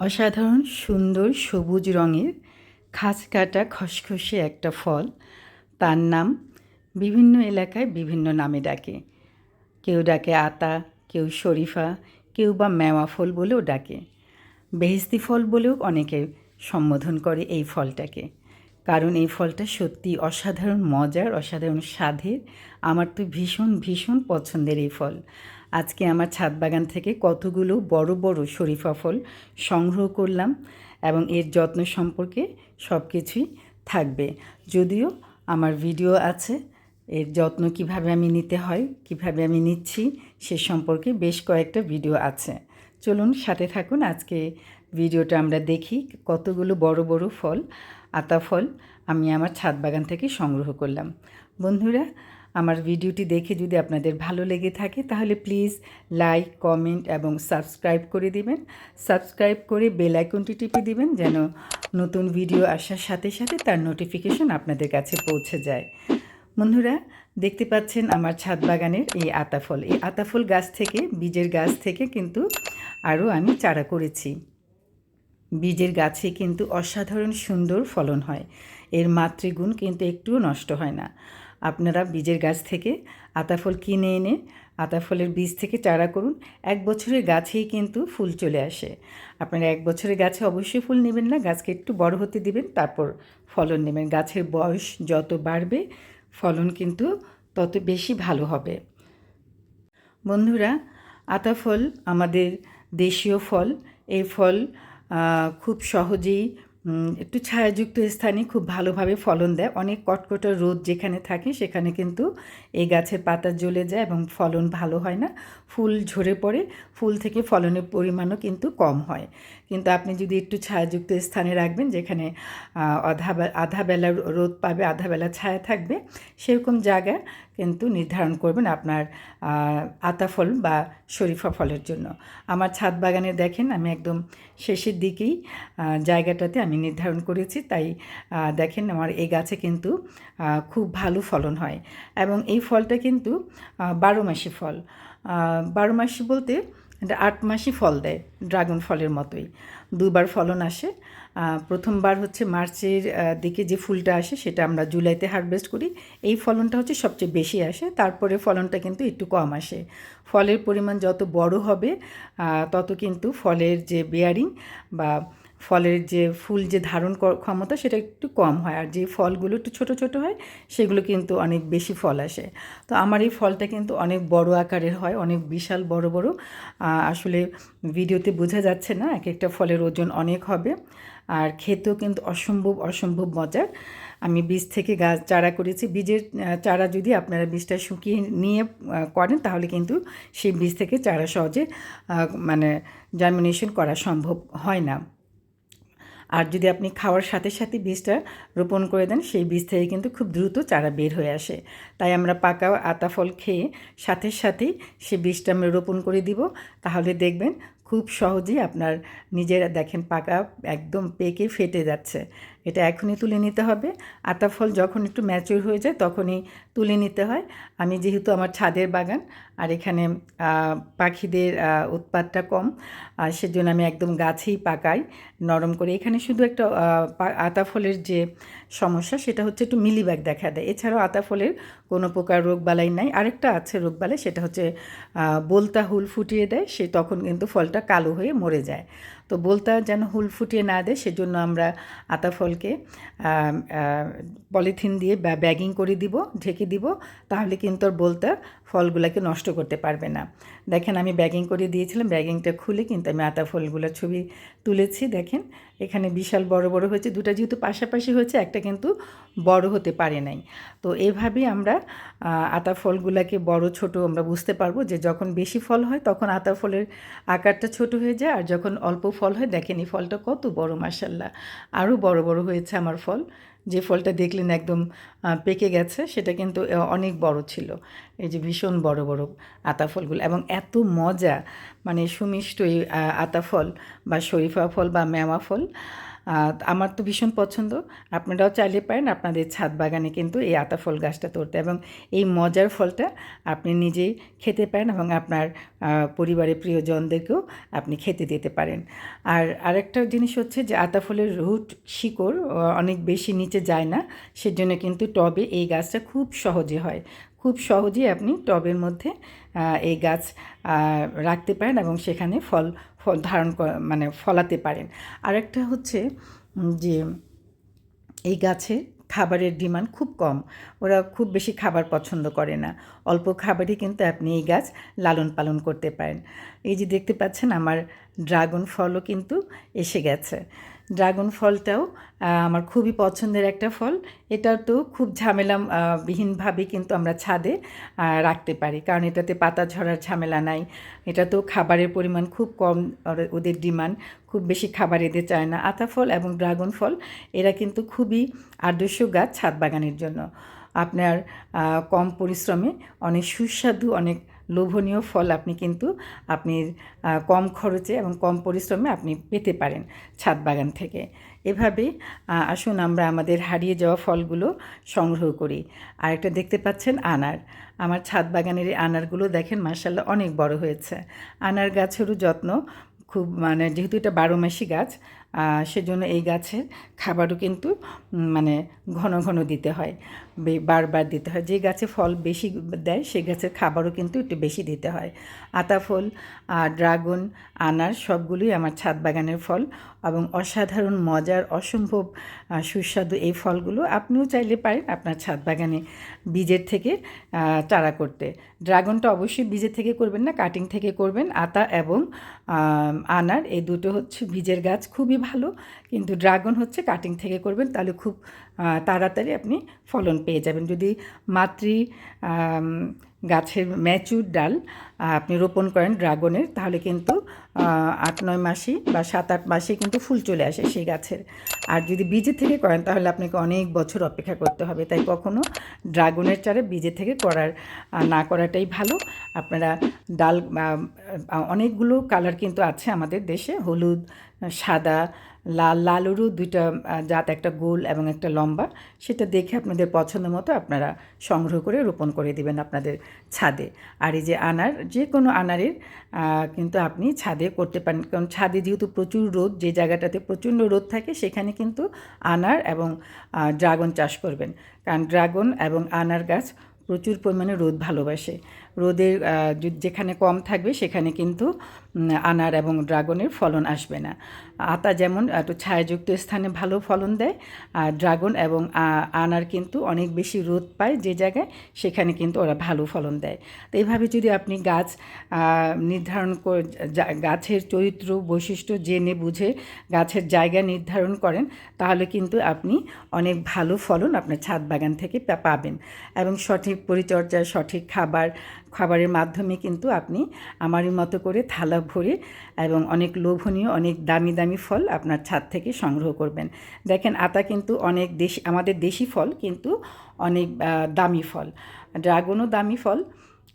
অসাধারণ, সুন্দর, সবুজ রঙের খাঁজ কাটা খসখসে একটা ফল। তার নাম বিভিন্ন এলাকায় বিভিন্ন নামে ডাকে। কেউ ডাকে আতা, কেউ শরীফা, কেউ বা মেওয়া ফল বলেও ডাকে। বেহেস্তি ফল বলেও অনেকে সম্বোধন করে এই ফলটাকে। কারণ এই ফলটা সত্যি অসাধারণ মজার, অসাধারণ স্বাদের। আমার তো ভীষণ ভীষণ পছন্দের এই ফল। আজকে আমার ছাদ বাগান থেকে কতগুলো বড় বড় শরীফা ফল সংগ্রহ করলাম এবং এর যত্ন সম্পর্কে সব কিছুই থাকবে। যদিও আমার ভিডিও আছে, এর যত্ন কীভাবে আমি নিতে হয়, কীভাবে আমি নিচ্ছি, সে সম্পর্কে বেশ কয়েকটা ভিডিও আছে। চলুন সাথে থাকুন, আজকে ভিডিওটা আমরা দেখি কতগুলো বড় বড় ফল, আতা ফল আমি আমার ছাদ বাগান থেকে সংগ্রহ করলাম। বন্ধুরা আমার ভিডিওটি দেখে যদি আপনাদের ভালো লেগে থাকে, তাহলে প্লিজ লাইক, কমেন্ট এবং সাবস্ক্রাইব করে দিবেন। সাবস্ক্রাইব করে বেল আইকনটি টিপে দিবেন যেন নতুন ভিডিও আসার সাথে সাথে তার নোটিফিকেশন আপনাদের কাছে পৌঁছে যায়। বন্ধুরা, দেখতে পাচ্ছেন আমার ছাদ বাগানের এই আতাফল। এই আতাফল গাছ থেকে, বীজের গাছ থেকে কিন্তু আরও আমি চারা করেছি। বীজের গাছে কিন্তু অসাধারণ সুন্দর ফলন হয়। এর মাতৃগুণ কিন্তু একটুও নষ্ট হয় না। আপনারা বীজের গাছ থেকে আতাফল কিনে এনে আতাফলের বীজ থেকে চারা করুন। এক বছরের গাছেই কিন্তু ফুল চলে আসে। আপনারা এক বছরের গাছে অবশ্যই ফুল নেবেন না, গাছকে একটু বড় হতে দিবেন, তারপর ফলন নেবেন। গাছের বয়স যত বাড়বে, ফলন কিন্তু তত বেশি ভালো হবে। বন্ধুরা, আতা ফল আমাদের দেশীয় ফল। এই ফল খুব সহজেই একটু ছায়াযুক্ত স্থানে খুব ভালোভাবে ফলন দেয়। অনেক কটকটা রোদ যেখানে থাকে সেখানে কিন্তু এই গাছের পাতা জ্বলে যায় এবং ফলন ভালো হয় না। ফুল ঝরে পড়ে, ফুল থেকে ফলনের পরিমাণও কিন্তু কম হয়। কিন্তু আপনি যদি একটু ছায়াযুক্ত স্থানে রাখবেন, যেখানে আধা আধা বেলা রোদ পাবে, আধা বেলা ছায়া থাকবে, সেরকম জায়গা কিন্তু নির্ধারণ করবেন আপনার আতা ফল বা শরীফা ফলের জন্য। আমার ছাদ বাগানে দেখেন, আমি একদম শেষের দিকেই জায়গাটাতে আমি নির্ধারণ করেছি, তাই দেখেন আমার এই গাছে কিন্তু খুব ভালো ফলন হয়। এবং এই ফলটা কিন্তু বারো মাসি ফল। বারো মাসি বলতে, এটা আট মাসই ফল দেয়, ড্রাগন ফলের মতোই। দুবার ফলন আসে প্রথমবার হচ্ছে মার্চের দিকে যে ফুলটা আসে সেটা আমরা জুলাইতে হারভেস্ট করি। এই ফলনটা হচ্ছে সবচেয়ে বেশি আসে, তারপরে ফলনটা কিন্তু একটু কম আসে। ফলের পরিমাণ যত বড় হবে তত কিন্তু ফলের যে বেয়ারিং বা ফলের যে ফুল যে ধারণ ক্ষমতা সেটা একটু কম হয়। আর যে ফলগুলো একটু ছোট ছোট হয়, সেগুলো কিন্তু অনেক বেশি ফল আসে। তো আমার এই ফলটা কিন্তু অনেক বড় আকারের হয়, অনেক বিশাল বড় বড়। আসলে ভিডিওতে বোঝা যাচ্ছে না, এক একটা ফলের ওজন অনেক হবে। আর খেতেও কিন্তু অসম্ভব অসম্ভব মজার। আমি বীজ থেকে গাছ চারা করেছি। বীজের চারা যদি আপনারা বীজটা শুকিয়ে নিয়ে করেন, তাহলে কিন্তু সেই বীজ থেকে চারা সহজে মানে জার্মিনেশন করা সম্ভব হয় না। আর যদি আপনি খাওয়ার সাথে সাথে বীজটা রোপণ করে দেন, সেই বীজ থেকে কিন্তু খুব দ্রুত চারা বের হয়ে আসে। তাই আমরা পাকা আতা ফল খেয়ে সাথে সাথেই সে বীজটা আমরা রোপণ করে দিব। তাহলে দেখবেন খুব সহজেই আপনার নিজেরা দেখেন পাকা একদম পেকে ফেটে যাচ্ছে। এটা এখনই তুলে নিতে হবে। আতা ফল যখন একটু ম্যাচিওর হয়ে যায় তখনই তুলে নিতে হয়। আমি যেহেতু আমার ছাদের বাগান, আর এখানে পাখিদের উৎপাতটা কম আর সেজন্য আমি একদম গাছেই পাকাই, নরম করে। এখানে শুধু একটা আতা ফলের যে সমস্যা সেটা হচ্ছে একটু মিলিবাগ দেখা দেয়। এছাড়াও আতা ফলের কোনো প্রকার রোগবালাই নাই। আরেকটা আছে রোগবালাই, সেটা হচ্ছে বলতা হুল ফুটিয়ে দেয়, সে তখন কিন্তু ফলটা কালো হয়ে মরে যায়। তো বলতা যেন হুল ফুটিয়ে না দেয়, সেজন্য আমরা আতা ফলকে পলিথিন দিয়ে ব্যাগিং করে দিব, ঢেকে দিব, তাহলে কিন্তু আর বলতা ফলগুলোকে নষ্ট করতে পারবে না। দেখেন আমি ব্যাগিং করে দিয়েছিলাম, ব্যাগিংটা খুলে কিন্তু আমি আতা ফলগুলোর ছবি তুলেছি, দেখেন। এখানে বিশাল বড় বড় হয়েছে। দুটা যেহেতু পাশাপাশি হয়েছে, একটা কিন্তু বড় হতে পারে নাই। তো এভাবেই আমরা আতা ফলগুলোকে বড়, ছোট আমরা বুঝতে পারব যে যখন বেশি ফল হয় তখন আতা ফলের আকারটা ছোট হয়ে যায় আর যখন অল্প ফল হয়, দেখেন এই ফলটা কত বড় মার্শাল্লাহ আরও বড় বড় হয়েছে আমার ফল। যে ফলটা দেখলেন একদম পেকে গেছে, সেটা কিন্তু অনেক বড় ছিল। এই যে ভীষণ বড় বড় আতা ফলগুলো। এবং এত মজা মানে সুমিষ্ট এই আতা ফল বা শরীফা ফল বা মেওয়া ফল আমার তো ভীষণ পছন্দ। আপনারাও চাইলে পারেন আপনাদের ছাদ বাগানে কিন্তু এই আতা ফল গাছটা তুলতে এবং এই মজার ফলটা আপনি নিজেই খেতে পারেন এবং আপনার পরিবারের প্রিয়জনদেরকেও আপনি খেতে দিতে পারেন। আর আরেকটা জিনিস হচ্ছে যে আতা ফলের রুট শিকড় অনেক বেশি নিচে যায় না। সেজন্য কিন্তু টবে এই গাছটা খুব সহজে হয়। খুব সহজেই আপনি টবের মধ্যে এই গাছ রাখতে পারেন এবং সেখানে ফল ফল ধারণ মানে ফলাতে পারেন। আরেকটা হচ্ছে যে এই গাছে খাবারের ডিমান্ড খুব কম। ওরা খুব বেশি খাবার পছন্দ করে না। অল্প খাবারই কিন্তু আপনি এই গাছ লালন পালন করতে পারেন। এই যে দেখতে পাচ্ছেন, আমার ড্রাগন ফলও কিন্তু এসে গেছে। ড্রাগন ফলটাও আমার খুবই পছন্দের একটা ফল। এটা তো খুব ঝামেলা বিহীনভাবে কিন্তু আমরা ছাদে রাখতে পারি। কারণ এটাতে পাতা ঝরার ঝামেলা নাই। এটা তো খাবারের পরিমাণ খুব কম ওদের ডিমান্ড খুব বেশি খাবার এদের চায় না। আতা ফল এবং ড্রাগন ফল, এরা কিন্তু খুবই আদর্শ গাছ ছাদ বাগানের জন্য। আপনার কম পরিশ্রমে অনেক সুস্বাদু, অনেক লোভনীয় ফল আপনি কিন্তু আপনি কম খরচে এবং কম পরিশ্রমে আপনি পেতে পারেন ছাদ বাগান থেকে। এভাবে আসুন আমরা আমাদের হারিয়ে যাওয়া ফলগুলো সংগ্রহ করি। আর একটা দেখতে পাচ্ছেন আনার। আমার ছাদ বাগানের এই আনারগুলো দেখেন মার্শাল্লাহ অনেক বড় হয়েছে। আনার গাছেরও যত্ন, খুব মানে যেহেতু এটা বারো মাসি গাছ সেজন্য এই গাছের খাবারও কিন্তু মানে ঘন ঘন দিতে হয় বারবার দিতে হয়। যে গাছে ফল বেশি দেয় সেই গাছের খাবারও কিন্তু একটু বেশি দিতে হয়। আতা ফল আহ, ড্রাগন আনার সবগুলোই আমার ছাদ বাগানের ফল এবং অসাধারণ মজার অসম্ভব সুস্বাদু এই ফলগুলো আপনিও চাইলে পারেন আপনার ছাদ বাগানে বীজের থেকে চারা করতে। ড্রাগনটা অবশ্যই বীজের থেকে করবেন না কাটিং থেকে করবেন। আতা এবং আনার এই দুটো হচ্ছে বীজের গাছ খুবই ভালো কিন্তু ড্রাগন হচ্ছে কাটিং থেকে করবেন তাহলে খুব তাড়াতাড়ি আপনি ফলন পেয়ে যাবেন। যদি মাতৃ গাছের ম্যাচুর ডাল আপনি রোপণ করেন ড্রাগনের, তাহলে কিন্তু আট, নয় মাসেই বা সাত, আট মাসে কিন্তু ফুল চলে আসে সেই গাছের। আর যদি বীজের থেকে করেন, তাহলে আপনাকে অনেক বছর অপেক্ষা করতে হবে। তাই কখনো ড্রাগনের চারা বীজে থেকে করার না করাটাই ভালো। আপনারা ডাল অনেকগুলো কালার কিন্তু আছে আমাদের দেশে। হলুদ, সাদা লাল লালেরও দুইটা জাত, একটা গোল এবং একটা লম্বা। সেটা দেখে আপনাদের পছন্দ মতো আপনারা সংগ্রহ করে রোপণ করে দিবেন আপনাদের ছাদে। আর এই যে আনার, যে কোনো আনারের কিন্তু আপনি ছাদে করতে পারেন। কারণ ছাদে যেহেতু প্রচুর রোদ, যে জায়গাটাতে প্রচণ্ড রোদ থাকে, সেখানে কিন্তু আনার এবং ড্রাগন চাষ করবেন। কারণ ড্রাগন এবং আনার গাছ প্রচুর পরিমাণে রোদ ভালোবাসে। যে- যেখানে কম থাকবে সেখানে কিন্তু আনার এবং ড্রাগনের ফলন আসবে না। আতা যেমন একটু ছায়াযুক্ত স্থানে ভালো ফলন দেয়, আর ড্রাগন এবং আনার কিন্তু অনেক বেশি রোদ পায় যে জায়গায়, সেখানে কিন্তু ওরা ভালো ফলন দেয়। তো এইভাবে যদি আপনি গাছ নির্ধারণ করে গাছের চরিত্র বৈশিষ্ট্য জেনে বুঝে গাছের জায়গা নির্ধারণ করেন, তাহলে কিন্তু আপনি অনেক ভালো ফলন আপনার ছাদ বাগান থেকে পাবেন। এবং সঠিক পরিচর্যা, সঠিক খাবার খাবারের মাধ্যমে কিন্তু আপনি আমারই মতো করে থালা ভরে এবং অনেক লোভনীয়, অনেক দামি দামি ফল আপনার ছাদ থেকে সংগ্রহ করবেন। দেখেন, আতা কিন্তু অনেক দেশি, আমাদের দেশি ফল কিন্তু অনেক দামি ফল। ড্রাগনও দামি ফল।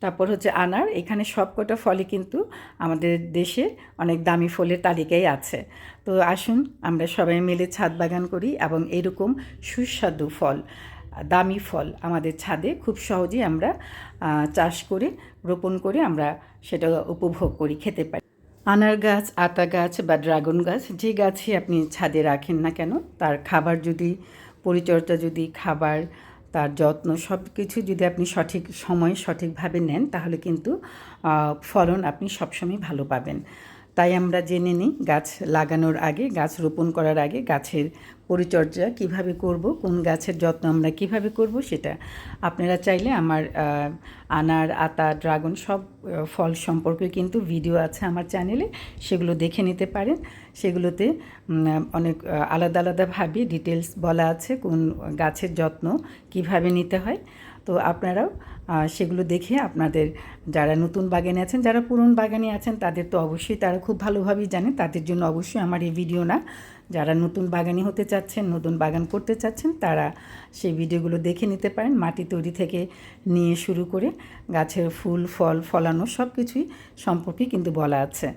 তারপর হচ্ছে আনার। এখানে সবকটা ফলই কিন্তু আমাদের দেশে অনেক দামি ফলের তালিকায় আছে। তো আসুন, আমরা সবাই মিলে ছাদ বাগান করি এবং এরকম সুস্বাদু ফল। দামি ফল আমাদের ছাদে খুব সহজেই আমরা চাষ করে, রোপণ করে আমরা সেটা উপভোগ করি, খেতে পারি। আনার গাছ, আতা গাছ বা ড্রাগন গাছ যে গাছই আপনি ছাদে রাখেন না কেন, তার খাবার যদি, পরিচর্যা যদি, খাবার, তার যত্ন সব কিছু যদি আপনি সঠিক সময় সঠিকভাবে নেন, তাহলে কিন্তু ফলন আপনি সবসময় ভালো পাবেন। তাই আমরা জেনে নিই গাছ লাগানোর আগে, গাছ রোপণ করার আগে গাছের পরিচর্যা কীভাবে করব, কোন গাছের যত্ন আমরা কীভাবে করব সেটা আপনারা চাইলে আমার আনার, আতা, ড্রাগন সব ফল সম্পর্কে কিন্তু ভিডিও আছে আমার চ্যানেলে, সেগুলো দেখে নিতে পারেন। সেগুলোতে অনেক আলাদা আলাদাভাবে ডিটেলস বলা আছে কোন গাছের যত্ন কীভাবে নিতে হয়। তো আপনারাও সেগুলো দেখে আপনাদের যারা নতুন বাগানে আছেন, যারা পুরনো বাগানে আছেন, তাদের তো অবশ্যই তারা খুব ভালোভাবেই জানে তাদের জন্য অবশ্যই আমার এই ভিডিও না। যারা নতুন বাগানি হতে চাচ্ছেন, নতুন বাগান করতে চাচ্ছেন, তারা সেই ভিডিওগুলো দেখে নিতে পারেন। মাটি তৈরি থেকে নিয়ে শুরু করে গাছের ফুল, ফল, ফলানো সব কিছুই সম্পর্কে কিন্তু বলা আছে।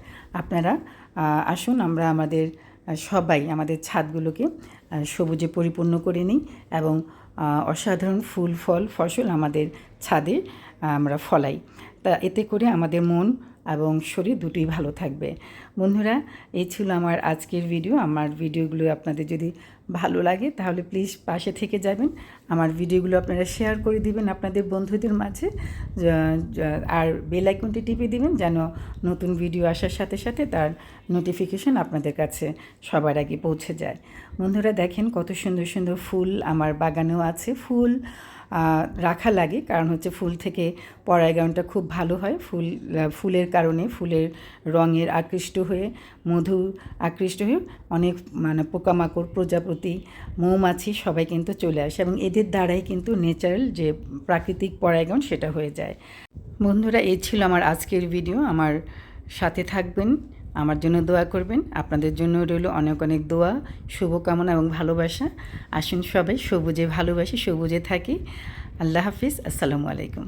আপনারা আসুন, আমরা আমাদের সবাই আমাদের ছাদগুলোকে সবুজে পরিপূর্ণ করে নিই এবং অসাধারণ ফুল ফল ফসল আমাদের ছাদে আমরা ফলাই। তা এতে করে আমাদের মন এবং শরীর দুটোই ভালো থাকবে। বন্ধুরা, এই ছিল আমার আজকের ভিডিও আমার ভিডিওগুলো আপনাদের যদি ভালো লাগে, তাহলে প্লিজ পাশে থেকে যাবেন। আমার ভিডিওগুলো আপনারা শেয়ার করে দিবেন আপনাদের বন্ধুদের মাঝে। আর বেল আইকনটি টিপে দিবেন যেন নতুন ভিডিও আসার সাথে সাথে তার নোটিফিকেশন আপনাদের কাছে সবার আগে পৌঁছে যায়। বন্ধুরা, দেখেন কত সুন্দর সুন্দর ফুল আমার বাগানেও আছে। ফুল রাখা লাগে, কারণ হচ্ছে ফুল থেকে পরাগায়নটা খুব ভালো হয়। ফুল ফুলের কারণে ফুলের রঙের আকৃষ্ট হয়ে, মধু আকৃষ্ট হয়ে অনেক মানে পোকামাকড়, প্রজাপতি মৌমাছি সবাই কিন্তু চলে আসে এবং এদের দ্বারাই কিন্তু ন্যাচারাল যে প্রাকৃতিক পরাগায়ন সেটা হয়ে যায়। বন্ধুরা এই ছিল আমার আজকের ভিডিও আমার সাথে থাকবেন। আমার জন্য দোয়া করবেন। আপনাদের জন্য রইল অনেক অনেক দোয়া, শুভকামনা এবং ভালোবাসা। আসুন সবাই সবুজে ভালোবাসি, সবুজে থাকি। আল্লাহ হাফিজ, আসসালামু আলাইকুম।